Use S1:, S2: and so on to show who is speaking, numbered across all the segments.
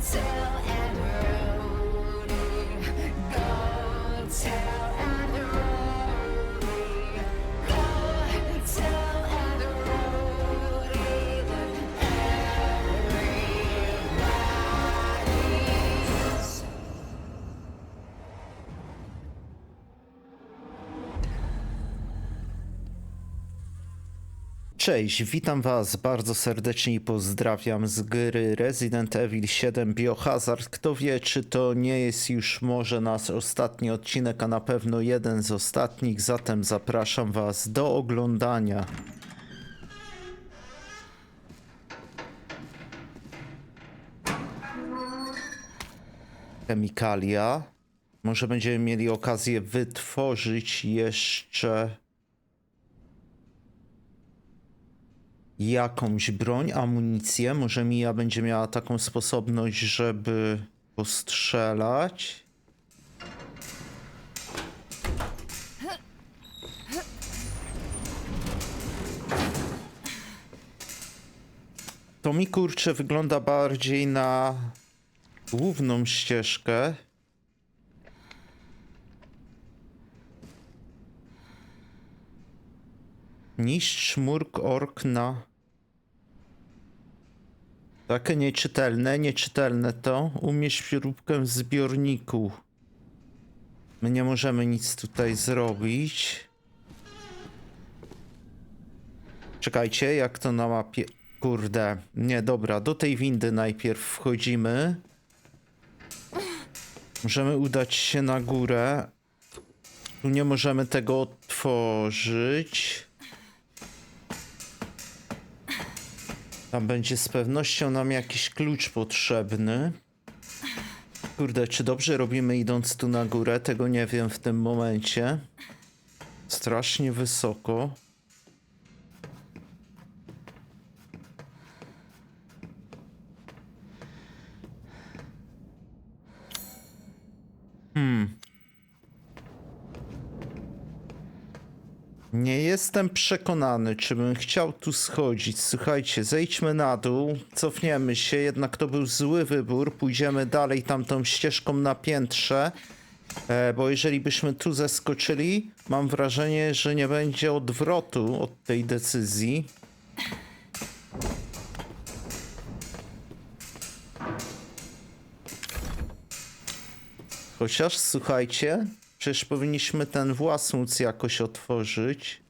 S1: tell
S2: Cześć, witam Was bardzo serdecznie i pozdrawiam z gry Resident Evil 7 Biohazard. Kto wie, czy to nie jest już może nasz ostatni odcinek, a na pewno jeden z ostatnich, zatem zapraszam Was do oglądania. Chemikalia. Może będziemy mieli okazję wytworzyć jeszcze jakąś broń, amunicję. Może Mija będzie miała taką sposobność, żeby postrzelać. To mi kurczę wygląda bardziej na główną ścieżkę. Niszcz murk ork na... Takie nieczytelne, nieczytelne to. Umieść śrubkę w zbiorniku. My nie możemy nic tutaj zrobić. Czekajcie, jak to na mapie... Kurde, nie, dobra, do tej windy najpierw wchodzimy. Możemy udać się na górę. Tu nie możemy tego otworzyć. Tam będzie z pewnością nam jakiś klucz potrzebny. Kurde, czy dobrze robimy idąc tu na górę? Tego nie wiem w tym momencie. Strasznie wysoko. Nie jestem przekonany, czy bym chciał tu schodzić. Słuchajcie, zejdźmy na dół, cofniemy się, jednak to był zły wybór. Pójdziemy dalej tamtą ścieżką na piętrze, e, bo jeżeli byśmy tu zeskoczyli, mam wrażenie, że nie będzie odwrotu od tej decyzji. Chociaż słuchajcie, przecież powinniśmy ten włas móc jakoś otworzyć.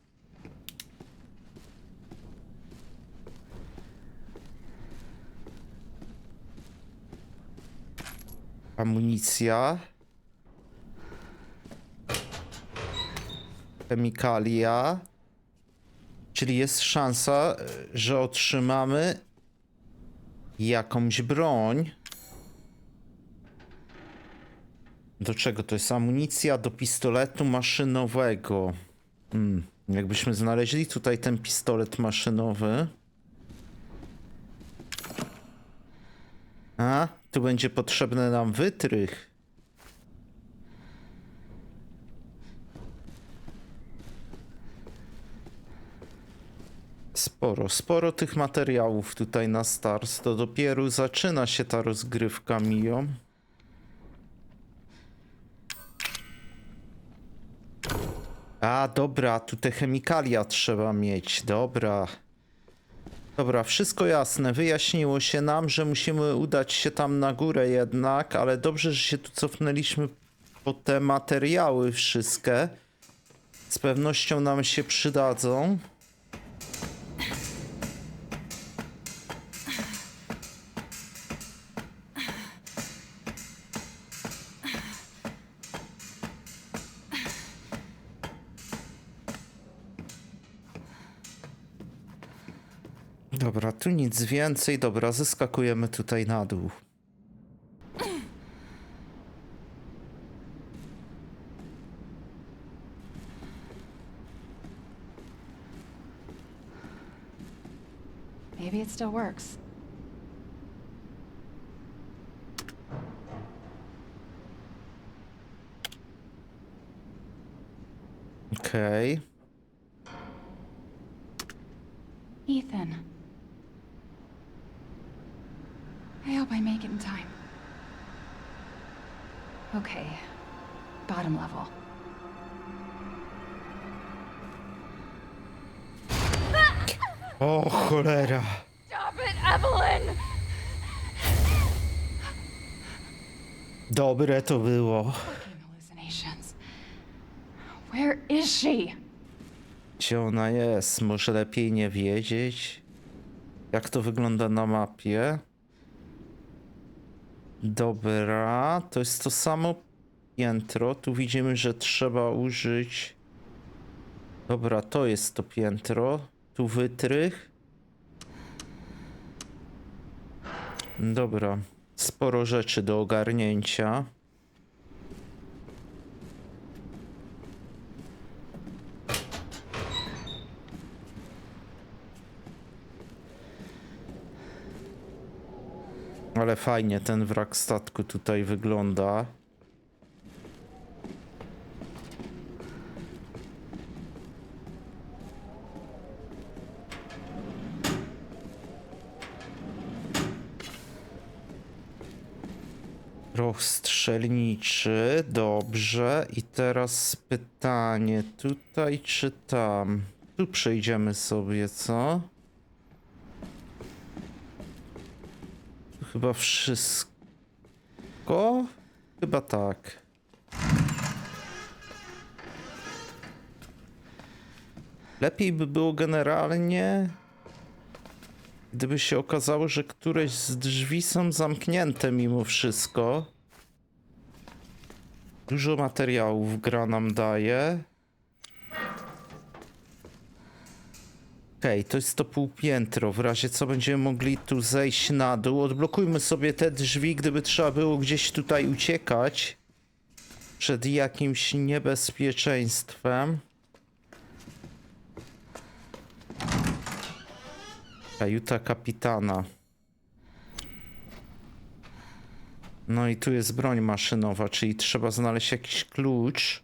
S2: Amunicja. Chemikalia. Czyli jest szansa, że otrzymamy jakąś broń. Do czego to jest amunicja? Do pistoletu maszynowego. Hmm. Jakbyśmy znaleźli tutaj ten pistolet maszynowy. A, tu będzie potrzebny nam wytrych. Sporo, sporo tych materiałów tutaj na start. To dopiero zaczyna się ta rozgrywka, Mio. A, dobra, tu te chemikalia trzeba mieć, dobra. Dobra, wszystko jasne. Wyjaśniło się nam, że musimy udać się tam na górę jednak, ale dobrze, że się tu cofnęliśmy po te materiały wszystkie. Z pewnością nam się przydadzą. Tu nic więcej. Dobra, zeskakujemy tutaj na dół.
S3: Maybe it still works.
S2: Okej.
S3: Ethan. I hope I make it in time. Okay. Bottom level.
S2: O cholera.
S3: Stop it, Evelyn!
S2: Dobre to było.
S3: Fucking hallucinations. Where is she?
S2: Gdzie ona jest? Może lepiej nie wiedzieć? Jak to wygląda na mapie? Dobra, to jest to samo piętro. Tu widzimy, że trzeba użyć. Dobra, to jest to piętro. Tu wytrych. Dobra, sporo rzeczy do ogarnięcia. Ale fajnie ten wrak statku tutaj wygląda. Roch strzelniczy, dobrze. I teraz pytanie, tutaj czy tam? Tu przejdziemy sobie, co? Chyba wszystko? Chyba tak. Lepiej by było generalnie, gdyby się okazało, że któreś z drzwi są zamknięte mimo wszystko. Dużo materiałów gra nam daje. Okej, to jest to półpiętro. W razie co będziemy mogli tu zejść na dół. Odblokujmy sobie te drzwi, gdyby trzeba było gdzieś tutaj uciekać przed jakimś niebezpieczeństwem. Kajuta kapitana. No i tu jest broń maszynowa, czyli trzeba znaleźć jakiś klucz.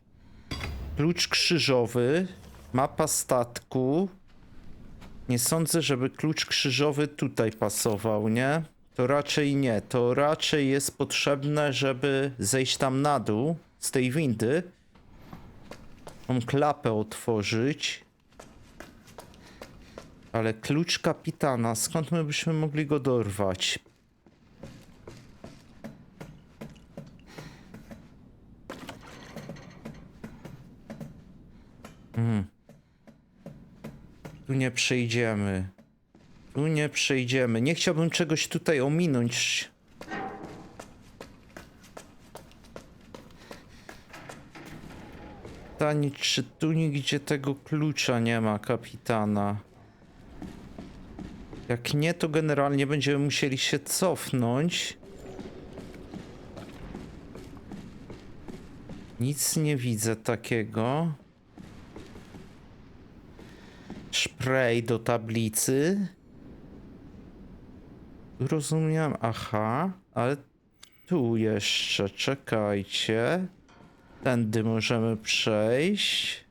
S2: Klucz krzyżowy, mapa statku. Nie sądzę, żeby klucz krzyżowy tutaj pasował, nie? To raczej nie. To raczej jest potrzebne, żeby zejść tam na dół z tej windy. Tą klapę otworzyć. Ale klucz kapitana, skąd my byśmy mogli go dorwać? Tu nie przejdziemy. Tu nie przejdziemy. Nie chciałbym czegoś tutaj ominąć. Pytanie, czy tu nigdzie tego klucza nie ma, kapitana? Jak nie, to generalnie będziemy musieli się cofnąć. Nic nie widzę takiego. Spray do tablicy. Rozumiem, aha, ale tu jeszcze, czekajcie. Tędy możemy przejść.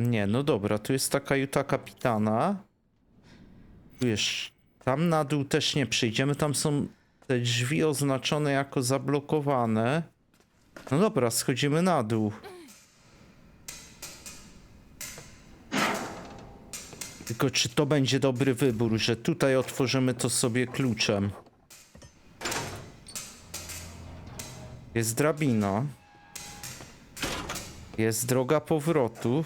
S2: Nie, no dobra, tu jest taka juta kapitana. Tu jeszcze, tam na dół też nie przyjdziemy, tam są te drzwi oznaczone jako zablokowane. No dobra, schodzimy na dół. Tylko czy to będzie dobry wybór, że tutaj otworzymy to sobie kluczem? Jest drabina. Jest droga powrotu.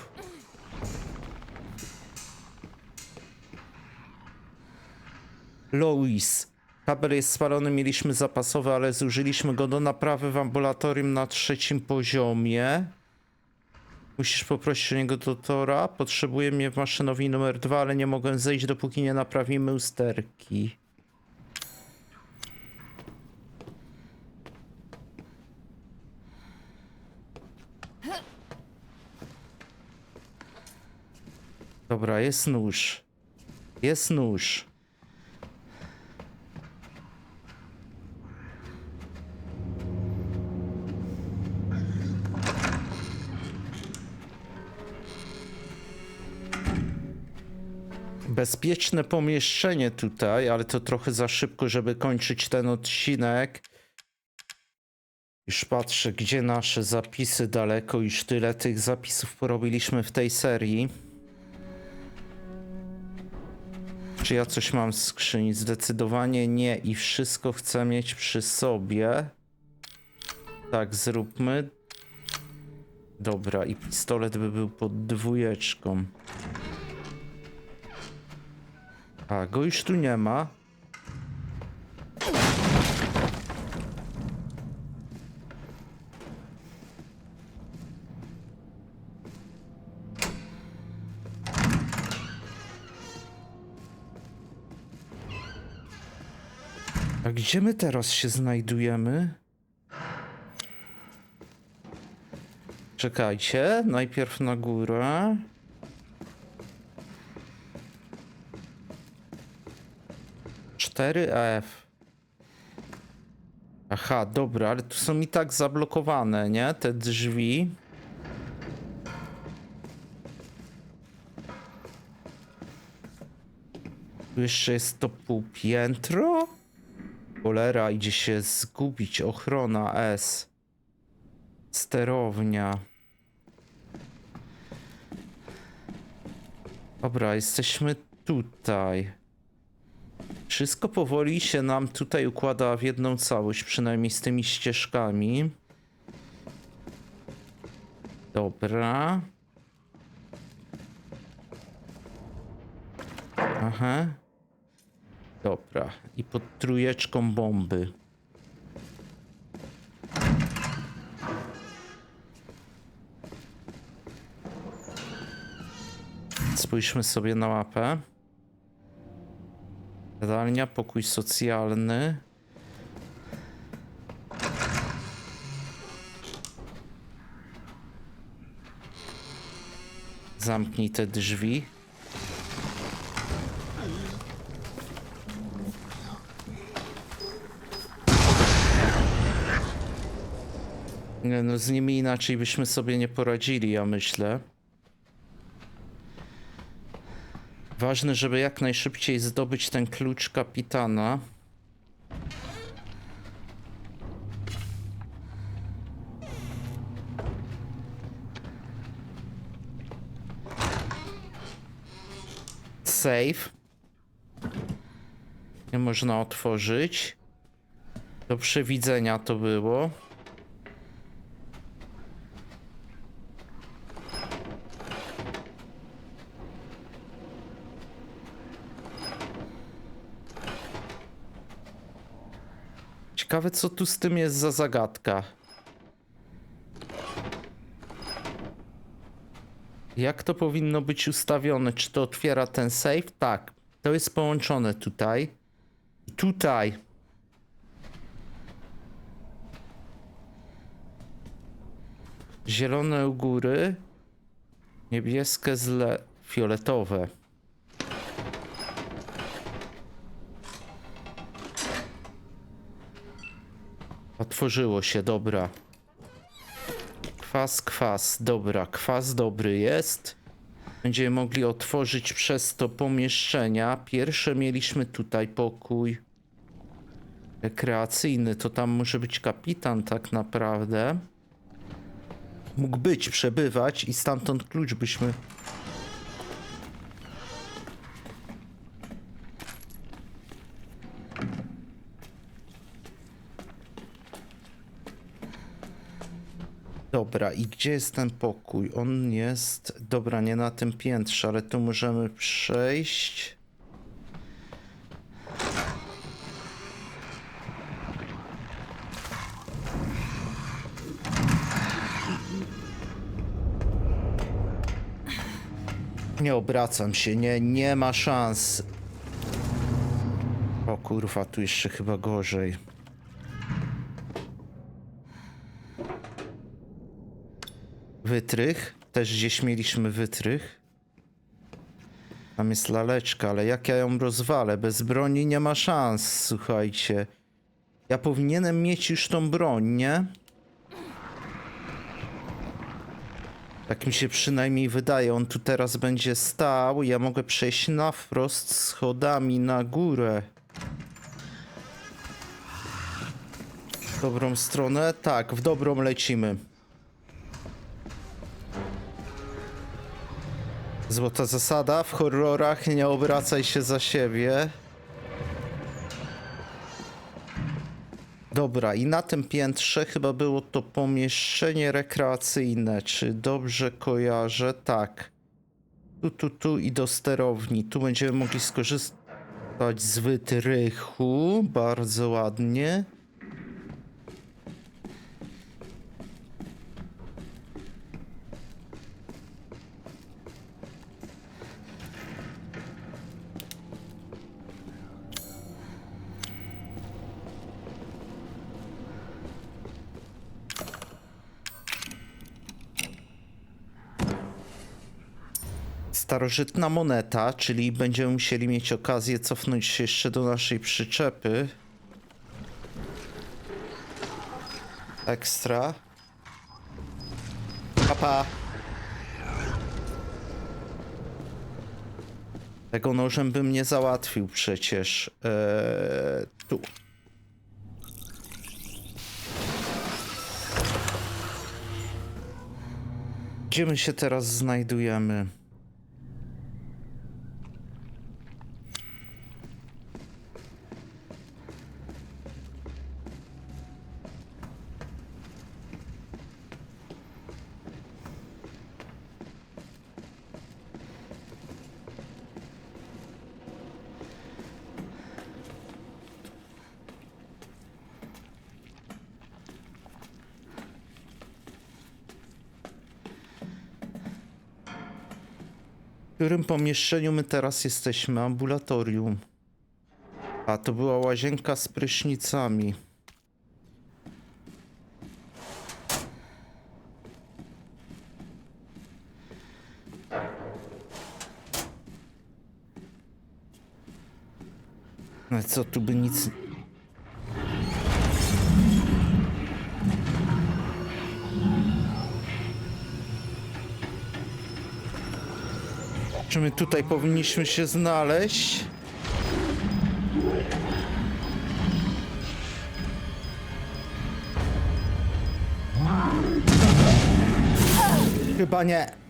S2: Lois. Kabel jest spalony, mieliśmy zapasowy, ale zużyliśmy go do naprawy w ambulatorium na trzecim poziomie. Musisz poprosić o niego doktora. Potrzebuję mnie w maszynowi numer dwa, ale nie mogę zejść, dopóki nie naprawimy usterki. Dobra, jest nóż. Jest nóż. Bezpieczne pomieszczenie tutaj, ale to trochę za szybko, żeby kończyć ten odcinek. Już patrzę, gdzie nasze zapisy daleko, już tyle tych zapisów porobiliśmy w tej serii. Czy ja coś mam w skrzyni? Zdecydowanie nie i wszystko chcę mieć przy sobie. Tak, zróbmy. Dobra, i pistolet by był pod dwójeczką. A, go już tu nie ma. A gdzie my teraz się znajdujemy? Czekajcie, najpierw na górę. Cztery F. Aha, dobra, ale tu są i tak zablokowane, nie? Te drzwi. Tu jeszcze jest to półpiętro? Cholera, idzie się zgubić. Ochrona S. Sterownia. Dobra, jesteśmy tutaj. Wszystko powoli się nam tutaj układa w jedną całość, przynajmniej z tymi ścieżkami. Dobra. Aha. Dobra. I pod trójeczką bomby. Spójrzmy sobie na mapę. Jadalnia, pokój socjalny. Zamknij te drzwi. No z nimi inaczej byśmy sobie nie poradzili, ja myślę. Ważne, żeby jak najszybciej zdobyć ten klucz kapitana. Save. Nie można otworzyć. Do przewidzenia to było. Ciekawe, co tu z tym jest za zagadka. Jak to powinno być ustawione? Czy to otwiera ten safe? Tak. To jest połączone tutaj. I tutaj. Zielone u góry. Niebieskie zle... Fioletowe. Otworzyło się, dobra. Kwas, kwas, dobra, kwas dobry jest. Będziemy mogli otworzyć przez to pomieszczenia. Pierwsze mieliśmy tutaj pokój rekreacyjny, to tam może być kapitan tak naprawdę. Mógł być, przebywać i stamtąd klucz byśmy Dobra, i gdzie jest ten pokój? On jest. Dobra, nie na tym piętrze, ale tu możemy przejść. Nie obracam się, nie, nie ma szans. O kurwa, tu jeszcze chyba gorzej. Wytrych. Też gdzieś mieliśmy wytrych. Tam jest laleczka, ale jak ja ją rozwalę? Bez broni nie ma szans, słuchajcie. Ja powinienem mieć już tą broń, nie? Tak mi się przynajmniej wydaje. On tu teraz będzie stał. Ja mogę przejść na wprost schodami na górę. W dobrą stronę? Tak, w dobrą lecimy. Złota zasada w horrorach nie obracaj się za siebie. Dobra, i na tym piętrze chyba było to pomieszczenie rekreacyjne. Czy dobrze kojarzę? Tak. Tu, tu, tu i do sterowni. Tu będziemy mogli skorzystać z wytrychu. Bardzo ładnie. Starożytna moneta, czyli będziemy musieli mieć okazję cofnąć się jeszcze do naszej przyczepy. Ekstra. Papa. Tego nożem bym nie załatwił przecież. Eee, tu. Gdzie my się teraz znajdujemy? Którym pomieszczeniu my teraz jesteśmy? Ambulatorium. A to była łazienka z prysznicami. No co, tu by nic... Czy my tutaj powinniśmy się znaleźć? Chyba nie.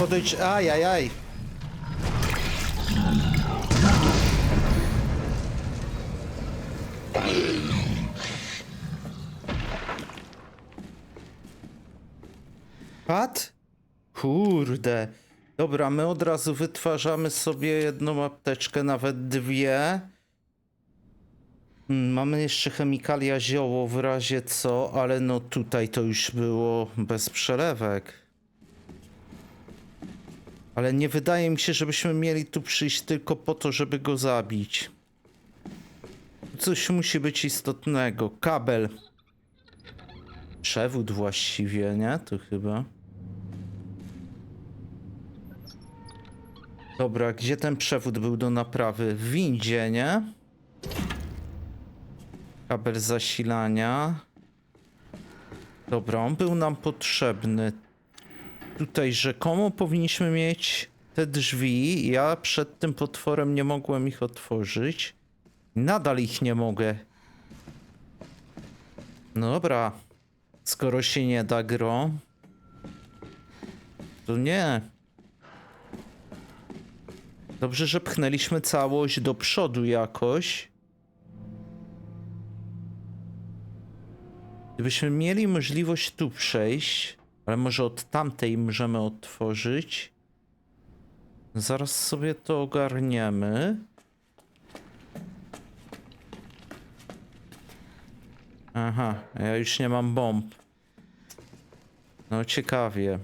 S2: Podejdź. Ajajaj. Pat? Kurde. Dobra, my od razu wytwarzamy sobie jedną apteczkę, nawet dwie. Mm, Mamy jeszcze chemikalia zioło w razie co, ale no tutaj to już było bez przelewek. Ale nie wydaje mi się, żebyśmy mieli tu przyjść tylko po to, żeby go zabić. Coś musi być istotnego. Kabel. Przewód właściwie, nie? To chyba. Dobra, gdzie ten przewód był do naprawy? W windzie, nie? Kabel zasilania. Dobra, on był nam potrzebny. Tutaj rzekomo powinniśmy mieć te drzwi. Ja przed tym potworem nie mogłem ich otworzyć. Nadal ich nie mogę. No dobra. Skoro się nie da gro, to nie. Dobrze, że pchnęliśmy całość do przodu jakoś. Gdybyśmy mieli możliwość tu przejść, ale może od tamtej możemy otworzyć. Zaraz sobie to ogarniemy. Aha, ja już nie mam bomb. No ciekawie.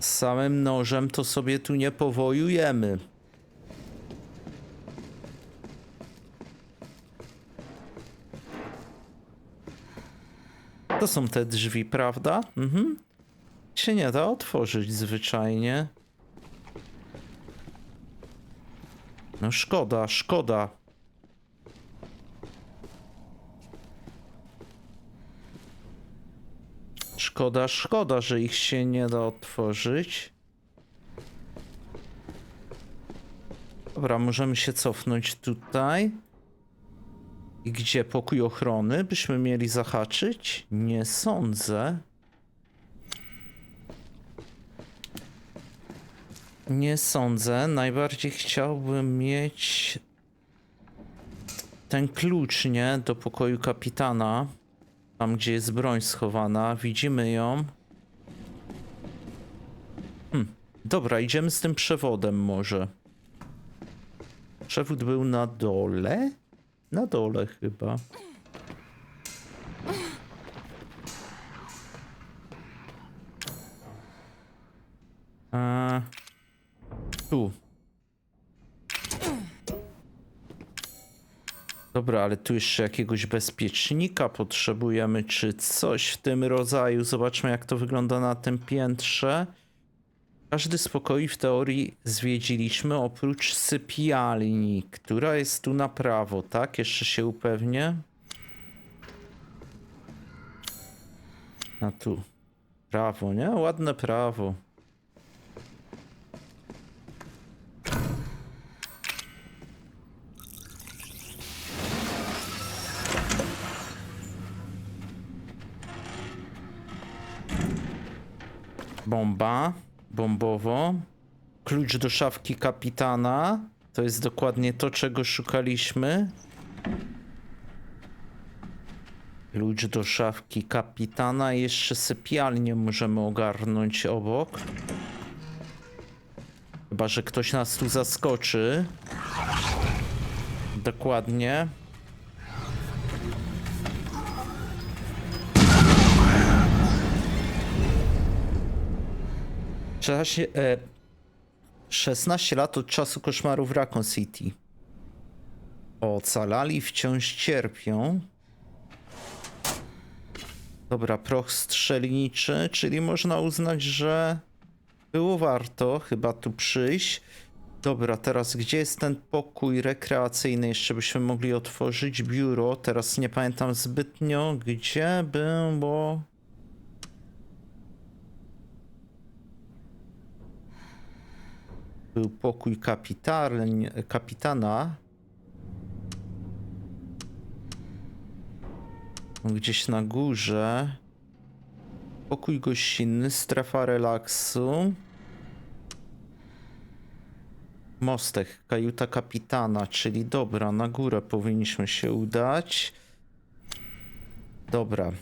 S2: Samym nożem to sobie tu nie powojujemy. To są te drzwi, prawda? Mhm. Się nie da otworzyć zwyczajnie. No szkoda, szkoda. Szkoda, szkoda, że ich się nie da otworzyć. Dobra, możemy się cofnąć tutaj. I gdzie pokój ochrony byśmy mieli zahaczyć? Nie sądzę. Nie sądzę. Najbardziej chciałbym mieć ten klucz, nie? Do pokoju kapitana. Tam, gdzie jest broń schowana. Widzimy ją. Hm. Dobra, idziemy z tym przewodem może. Przewód był na dole? Na dole chyba. A, tu. Dobra, ale tu jeszcze jakiegoś bezpiecznika potrzebujemy, czy coś w tym rodzaju. Zobaczmy, jak to wygląda na tym piętrze. Każdy z pokoi w teorii zwiedziliśmy, oprócz sypialni, która jest tu na prawo, tak? Jeszcze się upewnię. A tu. Prawo, nie? Ładne prawo. Bomba. Bombowo. Klucz do szafki kapitana. To jest dokładnie to, czego szukaliśmy. Klucz do szafki kapitana. Jeszcze sypialnię możemy ogarnąć obok. Chyba, że ktoś nas tu zaskoczy. Dokładnie. Czasie, e, 16 lat od czasu koszmaru w Raccoon City. Ocalali wciąż cierpią. Dobra, proch strzelniczy, czyli można uznać, że było warto chyba tu przyjść. Dobra, teraz gdzie jest ten pokój rekreacyjny? Jeszcze byśmy mogli otworzyć biuro. Teraz nie pamiętam zbytnio, gdzie było. Był pokój kapitana. Gdzieś na górze. Pokój gościnny, strefa relaksu. Mostek, kajuta kapitana, czyli dobra, na górę powinniśmy się udać. Dobra.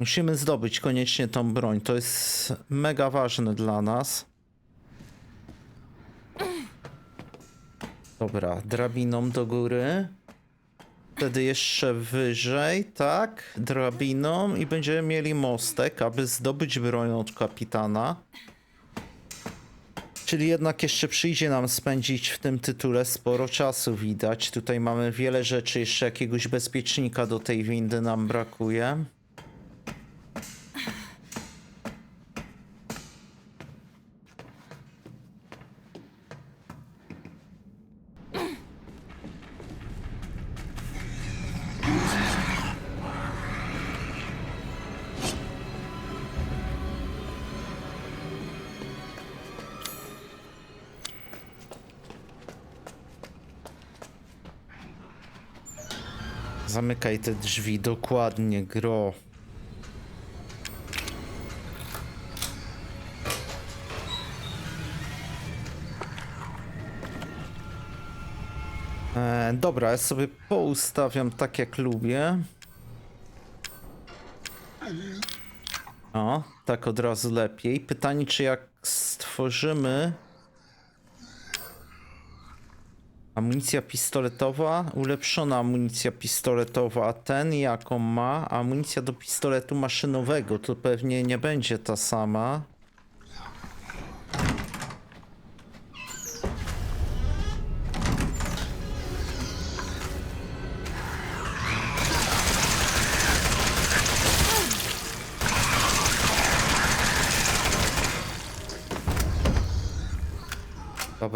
S2: Musimy zdobyć koniecznie tą broń. To jest mega ważne dla nas. Dobra, drabiną do góry. Wtedy jeszcze wyżej, tak? Drabiną i będziemy mieli mostek, aby zdobyć broń od kapitana. Czyli jednak jeszcze przyjdzie nam spędzić w tym tytule sporo czasu, widać. Tutaj mamy wiele rzeczy, jeszcze jakiegoś bezpiecznika do tej windy nam brakuje. Zamykaj te drzwi, dokładnie, gro. E, dobra, ja sobie poustawiam tak jak lubię. O, tak od razu lepiej. Pytanie, czy jak stworzymy Amunicja pistoletowa, ulepszona amunicja pistoletowa. Ten jaką ma? Amunicja do pistoletu maszynowego, to pewnie nie będzie ta sama.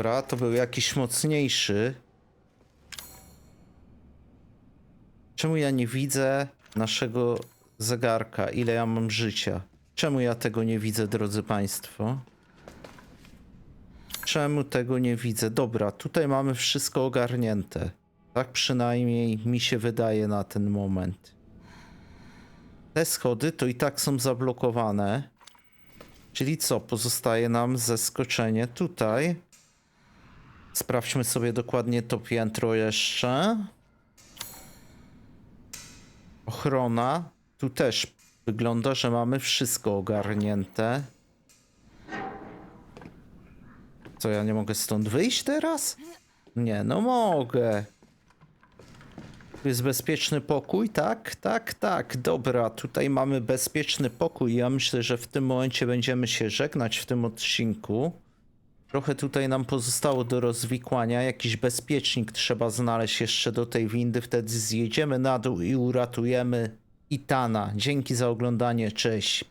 S2: Dobra, to był jakiś mocniejszy. Czemu ja nie widzę naszego zegarka? Ile ja mam życia? Czemu ja tego nie widzę, drodzy Państwo? Czemu tego nie widzę? Dobra, tutaj mamy wszystko ogarnięte. Tak przynajmniej mi się wydaje na ten moment. Te schody to i tak są zablokowane. Czyli co? Pozostaje nam zeskoczenie tutaj. Sprawdźmy sobie dokładnie to piętro jeszcze. Ochrona. Tu też wygląda, że mamy wszystko ogarnięte. Co, ja nie mogę stąd wyjść teraz? Nie, no mogę. Tu jest bezpieczny pokój, tak? Tak, tak. Dobra, tutaj mamy bezpieczny pokój. Ja myślę, że w tym momencie będziemy się żegnać w tym odcinku. Trochę tutaj nam pozostało do rozwikłania. Jakiś bezpiecznik trzeba znaleźć jeszcze do tej windy. Wtedy zjedziemy na dół i uratujemy Itana. Dzięki za oglądanie. Cześć.